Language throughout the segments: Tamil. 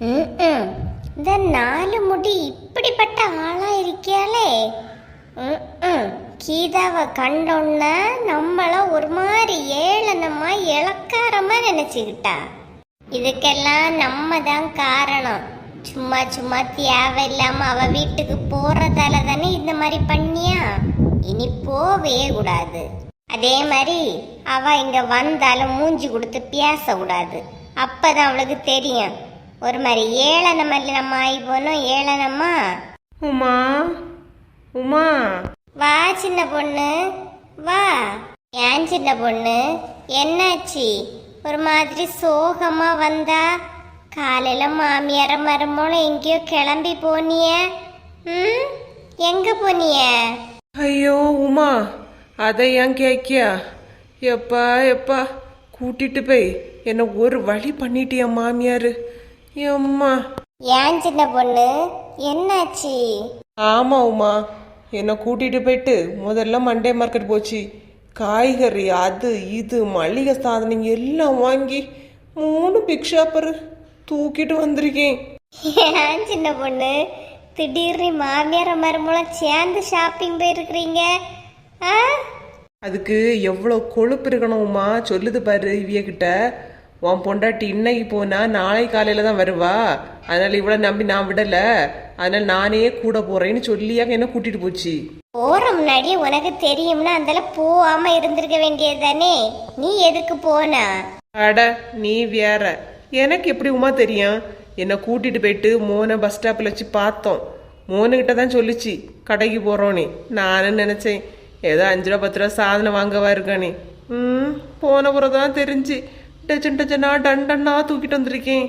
இந்த நாலு முடி இப்படிப்பட்ட ஆளா இருக்கியாளே ம்ம். கீதாவை கண்டோன்ன நம்மள ஒரு மாதிரி ஏளனமா இளக்காரமா நினைச்சுக்கிட்டா. இதுக்கெல்லாம் நம்ம தான் காரணம். சும்மா சும்மா தேவையில்லாம அவ வீட்டுக்கு போறதால தானே இந்த மாதிரி பண்ணியா? இனி போவே கூடாது. அதே மாதிரி அவ இங்க வந்தாலும் மூஞ்சி கொடுத்து பேசக்கூடாது அப்பதான் அவளுக்கு தெரியும். ஒரு மாதிரி ஏளனம் நம்ம ஆகி போனோம் ஏளனமா உமா உமா. வா சின்ன பொண்ணு வா. ஏன் சின்ன பொண்ணு? என்னாச்சு? ஒரு மாதிரி சோகமா வந்தா? காலையில மாமியார மருமகளும் எங்கேயோ கிளம்பி போனிய. ம்? எங்க போனிய? ஐயோ உமா அதை ஏன் கேக்கியா எப்பா எப்பா கூட்டிட்டு போய் என்னை ஒரு வழி பண்ணிட்டியா மாமியாரு? எம்மா. ஏன் சின்ன பொண்ணு? என்னாச்சு? ஆமா உமா. என்னை கூட்டிட்டு போயிட்டு முதல்ல மண்டே மார்க்கெட் போச்சு. காய்கறி அது இது மளிகை சாதனம் எல்லாம் வாங்கி மூணு பிக் ஷாப்பர் தூக்கிட்டு வந்திருக்கேன். ஏன் சின்ன பொண்ணு? திடீர்னு மாமியார மருமகளும் சேர்ந்து ஷாப்பிங் போயிருக்கிறீங்க. ஆ? அதுக்கு எவ்வளோ கொழுப்பு இருக்கணும் உமா சொல்லுது பாரு இவிய கிட்ட உன் பொண்டாட்டி இன்னைக்கு போனா நாளை காலையில தான் வருவா. அதனால இவ்வளோ நம்பி நான் விடல. அதனால நானே கூட போறேன்னு சொல்லியாக என்ன கூட்டிட்டு போச்சு. போற முன்னாடியே உனக்கு தெரியும்னா அந்தால போகாம இருந்திருக்க வேண்டியது தானே நீ எதுக்கு போனா? அட நீ வேற. எனக்கு எப்படி உமா தெரியும்? என்னை கூட்டிட்டு போயிட்டு மோனை பஸ் ஸ்டாப்பில் வச்சு பார்த்தோம். மோனுகிட்ட தான் சொல்லுச்சு கடைக்கு போறோனே நானும் நினைச்சேன் ஏதோ அஞ்சு ரூபா பத்து ரூபா சாதனம் வாங்கவா இருக்கானே ம் போன பிறகு தான் தெரிஞ்சு. டச்சன் டச்சனா டன் டன்னா தூக்கிட்டு வந்திருக்கேன்.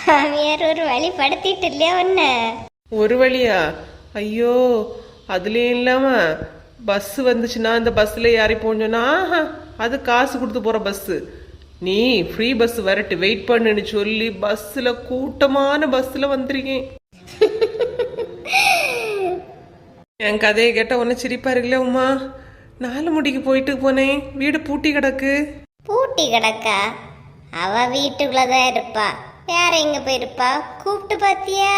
மாமியார் ஒரு வழி படுத்திட்டு இல்லையா உன்ன? ஒரு வழியா? ஐயோ அதுலயும் இல்லாம பஸ் வந்துச்சுன்னா இந்த பஸ்ல யாரி ஆஹா, அது காசு கொடுத்து போற பஸ் நீ ஃப்ரீ பஸ் வரட்டு வெயிட் பண்ணுன்னு சொல்லி பஸ்ல கூட்டமான பஸ்ல வந்திருக்கேன். என் கதையை கேட்ட உன்ன சிரிப்பா இருக்குல்ல உமா? நாலு முடிக்கு போயிட்டு போனேன் வீடு பூட்டி கிடக்கு. பூட்டி கிடக்கா? அவ வீட்டுக்குள்ளதான் இருப்பா. வேற எங்க போயிருப்பா? கூப்பிட்டு பாத்தியா?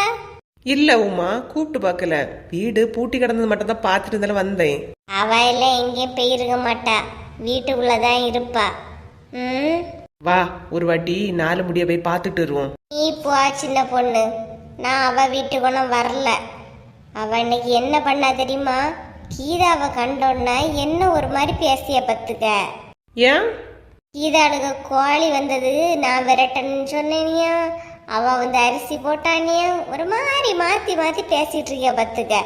இல்ல உமா கூப்பிட்டு பார்க்கல வீடு பூட்டி கிடந்தது மட்டும் தான் பார்த்துட்டு இருந்தாலும் வந்தேன். அவ எல்லாம் எங்கேயும் போயிருக்க மாட்டா. வீட்டுக்குள்ளதான் இருப்பா. ம்? வா ஒரு வாட்டி நாலு முடிய போய் பார்த்துட்டு வருவோம். நீ போ சின்ன பொண்ணு. நான் அவ வீட்டுக்கு வரல. அவ இன்னைக்கு என்ன பண்ணா தெரியுமா? கீதாவை கண்டோன்னா என்ன ஒரு மாதிரி பேசிய பத்துக்க? ஏன்? கீதாளுக்கு கோழி வந்தது நான் விரட்டன்னு சொன்னேனியா. அவ வந்து அரிசி போட்டானியா. ஒரு மாதிரி மாத்தி மாத்தி பேசிட்டு இருக்கிய பத்துக்க.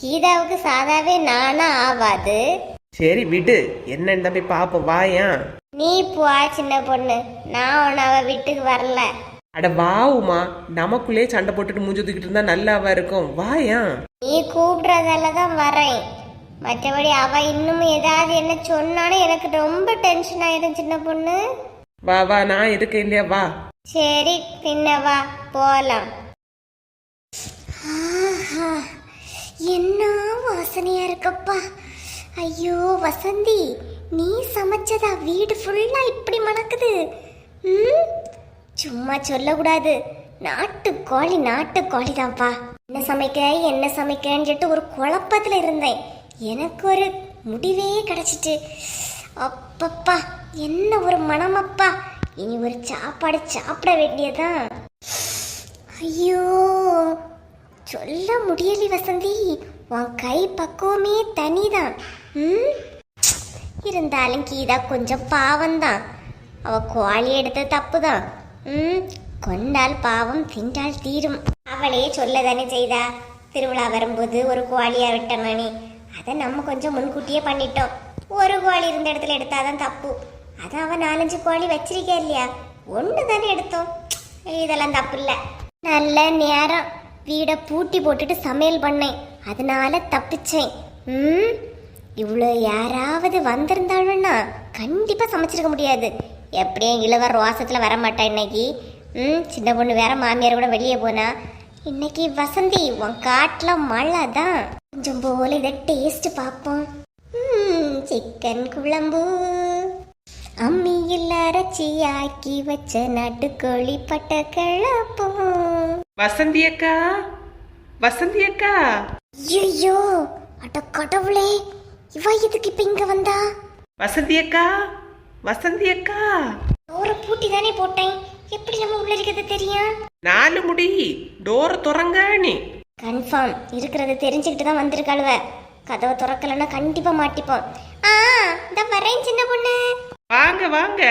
கீதாவுக்கு சாதாவே நானா ஆவாது. சரி விடு. என்னன்னு தான் போய் பார்ப்போம் வாயேன் நீ போ சின்ன பொண்ணு. நான் உன்னை அவ வீட்டுக்கு வரல. அட வா உமா. நமக்குள்ளே சண்டை போட்டுட்டு மூஞ்சி தூக்கிட்டு இருந்தா நல்லாவா இருக்கும். வாயேன் நீ கூப்பிடுறதால தான் வரேன். மற்றபடி அவ இன்னும் ஏதாவது என்ன சொன்னாலும் எனக்கு ரொம்ப டென்ஷன் ஆயிடும் சின்ன பொண்ணு. வா வா நான் இருக்கேன் இல்லையா வா? சரி பின்ன வா போலாம். ஆஹா, என்ன வாசனையா இருக்கப்பா. ஐயோ வசந்தி நீ சமைச்சதா வீடு ஃபுல்லா இப்படி மணக்குது? ம்? சும்மா சொல்லக்கூடாது. நாட்டுக்கோழி நாட்டுக்கோழி தான்ப்பா என்ன சமைக்க என்ன சமைக்கன்னு சொல்லிட்டு ஒரு குழப்பத்துல இருந்தேன். எனக்கு ஒரு முடிவே கிடைச்சிட்டு. அப்பப்பா என்ன ஒரு மனமப்பா. இனி ஒரு சாப்பாடு சாப்பிட வேண்டியதான் ஐயோ சொல்ல முடியலை வசந்தி. உன் கை பக்குவமே தனிதான். ம்? இருந்தாலும் கீதா கொஞ்சம் பாவம்தான். அவ கோழி எடுத்த தப்பு தான் ம்? கொண்டால் பாவம் தின்றால் தீரும். அவளே சொல்ல தானே செய்தா. திருவிழா வரும்போது ஒரு குவாலியா விட்டனானே அதை நம்ம கொஞ்சம் முன்கூட்டியே பண்ணிட்டோம். ஒரு கோழி இருந்த இடத்துல எடுத்தாதான் தப்பு. அது அவன் நாலஞ்சு கோழி வச்சிருக்கா இல்லையா? ஒன்று தானே எடுத்தோம். இதெல்லாம் தப்பு இல்லை. நல்ல நேரம். வீடை பூட்டி போட்டுட்டு சமையல் பண்ணேன். அதனால தப்பிச்சேன். ம்? இவ்வளோ யாராவது வந்திருந்தாளுன்னா கண்டிப்பாக சமைச்சிருக்க முடியாது. எப்படியும் இளவர் ரோசத்தில் வர இன்னைக்கு? ம்? சின்ன பொண்ணு வேற மாமியார் கூட வெளியே போனா? இன்னைக்கு வசந்தி உன் காட்டில் மழை தான். கொஞ்சம் போல இதை டேஸ்ட் பார்ப்போம். சிக்கன் குழம்பு. அம்மியில் அரைச்சி ஆக்கி வச்ச நாட்டுக்கோழி பட்ட கிளப்போம் வசந்தி அக்கா வசந்தி அக்கா ஐயோ அட கடவுளே இவ எதுக்கு இப்ப இங்க வந்தா? வசந்தி அக்கா வசந்தி அக்கா டோரை பூட்டி தானே போட்டேன். எப்படி நம்ம உள்ள இருக்கிறது தெரியும்? நாலு முடி டோர் துறங்க நீ. கன்ஃபார்ம். இருக்கிறது தெரிஞ்சுக்கிட்டு தான் வந்திருக்காளுவ. கதவை திறக்கலன்னா கண்டிப்பா மாட்டிப்போம். ஆ இந்த வரேன் சின்ன பொண்ணு. வாங்க வாங்க.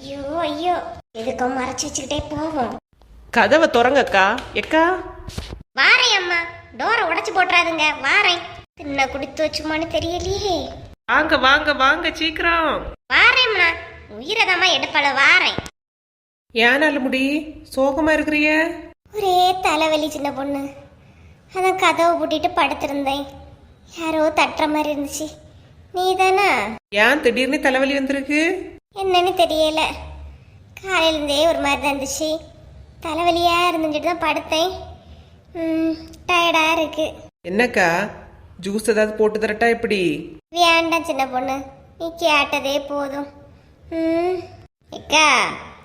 ஐயோ ஐயோ. எதுக்கும் மறைச்சு வச்சுக்கிட்டே போவோம். கதவை துறங்கக்கா. எக்கா? வாரேன் அம்மா. டோரை உடைச்சு போட்டுறாதுங்க. வாரேன். தின்ன குடித்து வச்சுமான்னு தெரியலையே. வாங்க வாங்க வாங்க சீக்கிரம். வாரேம்மா உயிரதாம்மா எடுப்பாள வாரேன். ஏன் முடி சோகமா இருக்கிறிய. ஒரே தலைவலி சின்ன பொண்ணு. அதான் கதவை பூட்டிட்டு படுத்திருந்தேன். யாரோ தட்டுற மாதிரி இருந்துச்சு. நீ தானா ஏன் திடீர்னு தலைவலி வந்திருக்கு? என்னன்னு தெரியல. காலையிலேருந்தே ஒரு மாதிரி தான் இருந்துச்சு. தலைவலியாக இருந்துட்டு தான் படுத்தேன். டயர்டாக இருக்கு. என்னக்கா? ஜூஸ் ஏதாவது போட்டு தரட்டா எப்படி? வேண்டாம் சின்ன பொண்ணு. நீ கேட்டதே போதும். ம் அக்கா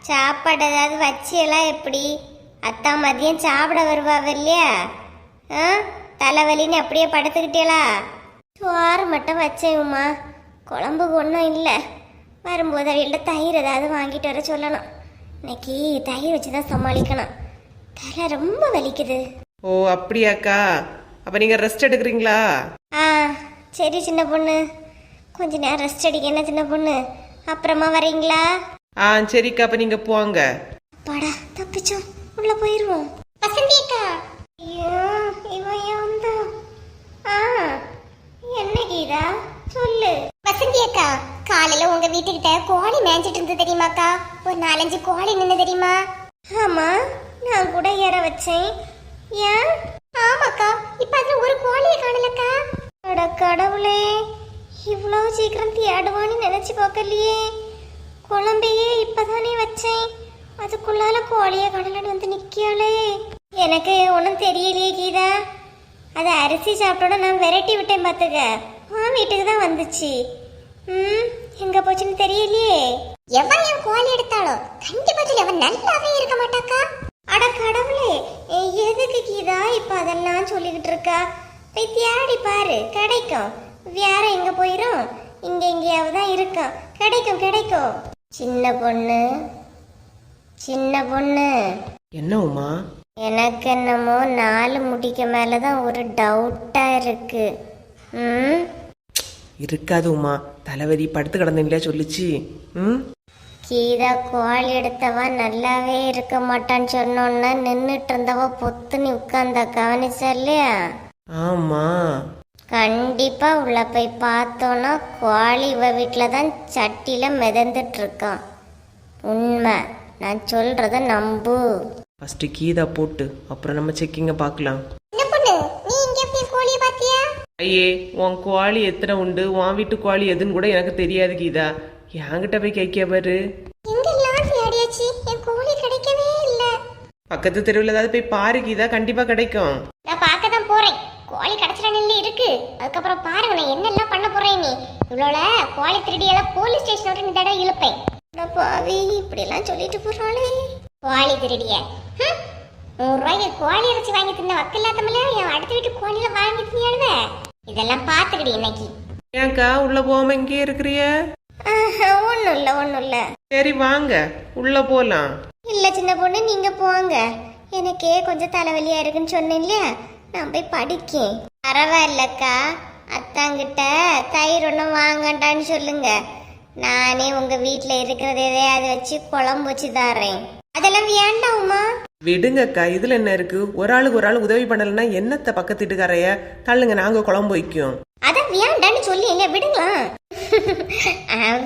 சாப்பாடு ஏதாவது வச்சியெல்லாம் எப்படி? அத்தா மதியம் சாப்பிட வருவாவ இல்லையா? ஆ? தலைவலின்னு அப்படியே படுத்துக்கிட்டேலா சோறு மட்டும் வச்சேன் உமா குழம்புக்கு ஒன்றும் இல்லை. வரும்போது அவள்கிட்ட தயிர் ஏதாவது வாங்கிட்டு வர சொல்லணும். இன்னைக்கு தயிர் வச்சு தான் சமாளிக்கணும். தலை ரொம்ப வலிக்குது. ஓ அப்படியாக்கா? அப்ப நீங்க ரெஸ்ட் எடுக்கிறீங்களா? ஆ சரி சின்ன பொண்ணு. கொஞ்ச நேரம் ரெஸ்ட் அடிக்க என்ன சின்ன பொண்ணு? அப்புறமா வரீங்களா? ஆ சரிக்கா அப்ப நீங்க போங்க. அப்பாடா தப்பிச்சோம். உள்ள போயிருவோம் வசந்தி அக்கா ஐயோ இவன் ஏன் வந்தா ஆ என்ன கீதா சொல்லு வசந்தி அக்கா அவங்க வீட்டுக்கிட்ட கோழி மேய்ஞ்சிட்டு இருந்தது தெரியுமாக்கா? ஒரு நாலஞ்சு கோழி நின்று தெரியுமா? ஆமா நான் கூட ஏற வச்சேன். ஏன்? ஆமாக்கா இப்ப அதுல ஒரு கோழியை காணலக்கா. அட கடவுளே இவ்வளவு சீக்கிரம் தேடுவான்னு நினைச்சு பார்க்கலையே. குழம்பையே இப்பதானே வச்சேன். அதுக்குள்ளால கோழிய கடலன்னு வந்து நிக்கியாளே எனக்கு ஒன்றும் தெரியலையே கீதா. அது அரிசி சாப்பிட்டோட நான் விரட்டி விட்டேன் பார்த்துக்க. உன் வீட்டுக்கு தான் வந்துச்சு. ம்? எங்க போச்சுன்னு தெரியலையே. எவன் என் கோழி எடுத்தாலோ கண்டிப்பா எவன் நல்லாவே இருக்க மாட்டாக்கா. அட கடவுளே எதுக்கு கீதா இப்ப அதெல்லாம் சொல்லிக்கிட்டு இருக்கா? போய் தேடி பாரு கிடைக்கும். வேற எங்க போயிரும்? இங்க எங்கேயாவது தான் இருக்கும் கிடைக்கும் கிடைக்கும். சின்ன பொண்ணு. சின்ன பொண்ணு. என்ன உமா? எனக்கு என்னமோ நாலு முடிக்க மேல தான் ஒரு டவுட்டா இருக்கு. ம்? இருக்காது உமா. தலைவலி படுத்து கிடந்தீங்களா சொல்லுச்சு? ம்? கீதா கோழி எடுத்தவ நல்லாவே இருக்க மாட்டான்னு சொன்னோன்னா நின்றுட்டு இருந்தவ பொத்துன்னு உட்கார்ந்தா கவனிச்சா இல்லையா? ஆமா. கண்டிப்பா உள்ள போய் பார்த்தோன்னா கோழி இவ வீட்டில் தான் சட்டியில மிதந்துட்டு இருக்கான் உண்மை. நான் சொல்றத நம்பு. ஃபர்ஸ்ட் கீதா போட்டு அப்புறம் நம்ம செக்கிங்க பார்க்கலாம். ஐயே உன் கோழி எத்தனை உண்டு? உன் வீட்டு கோழி எதுன்னு கூட எனக்கு தெரியாது கீதா. என்கிட்ட போய் கேட்க பாரு. பக்கத்து தெருவில் ஏதாவது போய் பாரு கீதா. கண்டிப்பா கிடைக்கும். நான் பார்க்க தான் போறேன். கோழி கிடைச்சிட நெல்லி இருக்கு. அதுக்கப்புறம் பாருங்க நான் என்னெல்லாம் பண்ண போறேன் நீ. இவ்வளோல கோழி திருடியெல்லாம் போலீஸ் ஸ்டேஷன் வரை இந்த தடவை இழுப்பேன். பாவி இப்படியெல்லாம் சொல்லிட்டு போறாளே. கோழி திருடிய. ஹம்? நூறு ரூபாய்க்கு கோழி இறைச்சி வாங்கி தின்ன வக்கில்லாத்தமில்ல என் அடுத்த வீட்டு கோழியில வாங்கி தின்னியாடுவ இதெல்லாம் பார்த்துக்கிடி இன்னைக்கு. ஏன்க்கா உள்ள போகாம இங்கே இருக்கிறிய? ஒன்றும் இல்லை ஒன்றும் இல்லை. சரி வாங்க. உள்ள போலாம். இல்லை சின்ன பொண்ணு நீங்க போங்க. எனக்கே கொஞ்சம் தலைவலியா இருக்குன்னு சொன்னேன் இல்லையா? நான் போய் படிக்கேன். பரவாயில்லக்கா. அத்தாங்கிட்ட தயிர் ஒன்றும் வாங்கண்டான்னு சொல்லுங்க. நானே உங்க வீட்டில் இருக்கிறத எதையாவது வச்சு குழம்பு வச்சு தரேன் அதெல்லாம் வேண்டாம்மா விடுங்கக்கா இதுல என்ன இருக்கு? ஒரு ஆளுக்கு ஒரு ஆள் உதவி பண்ணலைன்னா என்னத்த பக்கத்து வீட்டுக்காரைய தள்ளுங்க நாங்க குழம்பு வைக்கும். அதான் வேண்டான்னு சொல்லி இல்லை விடுங்களா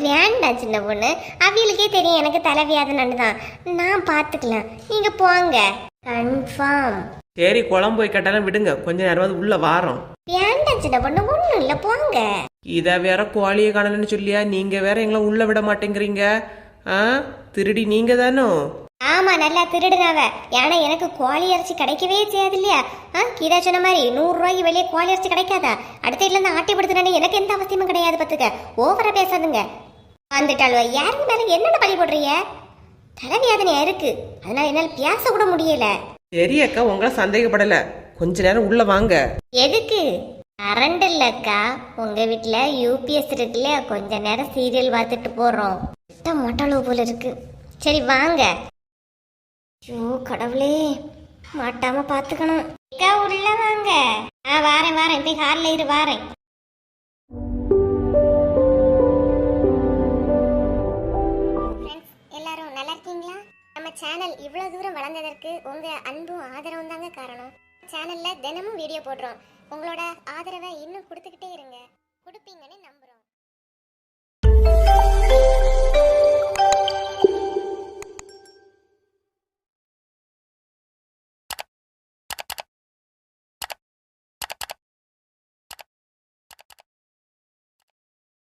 வேண்டாம் சின்ன பொண்ணு. அவியலுக்கே தெரியும் எனக்கு தலைவியாதனான்னு தான் நான் பார்த்துக்கலாம் நீங்க போங்க. கன்ஃபார்ம் சரி குழம்பு வைக்கட்டாலும் விடுங்க. கொஞ்ச நேரமாவது உள்ள வாரோம். வேண்டாம் சின்ன பொண்ணு ஒன்றும் இல்லை போங்க. இத வேற கோழியை காணலன்னு சொல்லியா? நீங்க வேற எங்களை உள்ள விட மாட்டேங்கிறீங்க. ஆ? திருடி நீங்க தானோ? ஆமா நல்லா திருடுனாவ ஏன்னா எனக்கு கோழி இறைச்சி கிடைக்கவே செய்யாது இல்லையா ஆ கீதா சொன்ன மாதிரி நூறு ரூபாய்க்கு வெளியே கோழி இறைச்சி கிடைக்காதா? அடுத்த வீட்டுல இருந்து ஆட்டி படுத்துனானே எனக்கு எந்த அவசியமும் கிடையாது பாத்துக்க. ஓவரா பேசாதுங்க. வந்துட்டாளுவ. யாருக்கு மேல என்னென்ன பழி போடுறீங்க? தலைவியாதனையா இருக்கு. அதனால என்னால பேச கூட முடியல. சரி அக்கா உங்களை சந்தேகப்படல. கொஞ்ச நேரம் உள்ள வாங்க. எதுக்கு? கரண்ட் இல்லக்கா. உங்க வீட்ல யூபிஎஸ் இருக்குல்ல கொஞ்ச நேரம் சீரியல் பார்த்துட்டு போறோம். மொட்டாளவு போல இருக்கு. சரி வாங்க. ஐயோ கடவுளே. மாட்டாம பாத்துக்கணும். அக்கா உள்ள வாங்க. ஆ வாரேன் வாரேன். போய் ஹாலில் இரு வாரேன். எல்லாரும் நல்லா இருக்கீங்களா? நம்ம சேனல் இவ்வளோ தூரம் வளர்ந்ததற்கு உங்கள் அன்பும் ஆதரவும் தாங்க காரணம். சேனலில் தினமும் வீடியோ போடுறோம். உங்களோட ஆதரவை இன்னும் கொடுத்துக்கிட்டே இருங்க. கொடுப்பீங்கன்னு கொடுப்பீங்க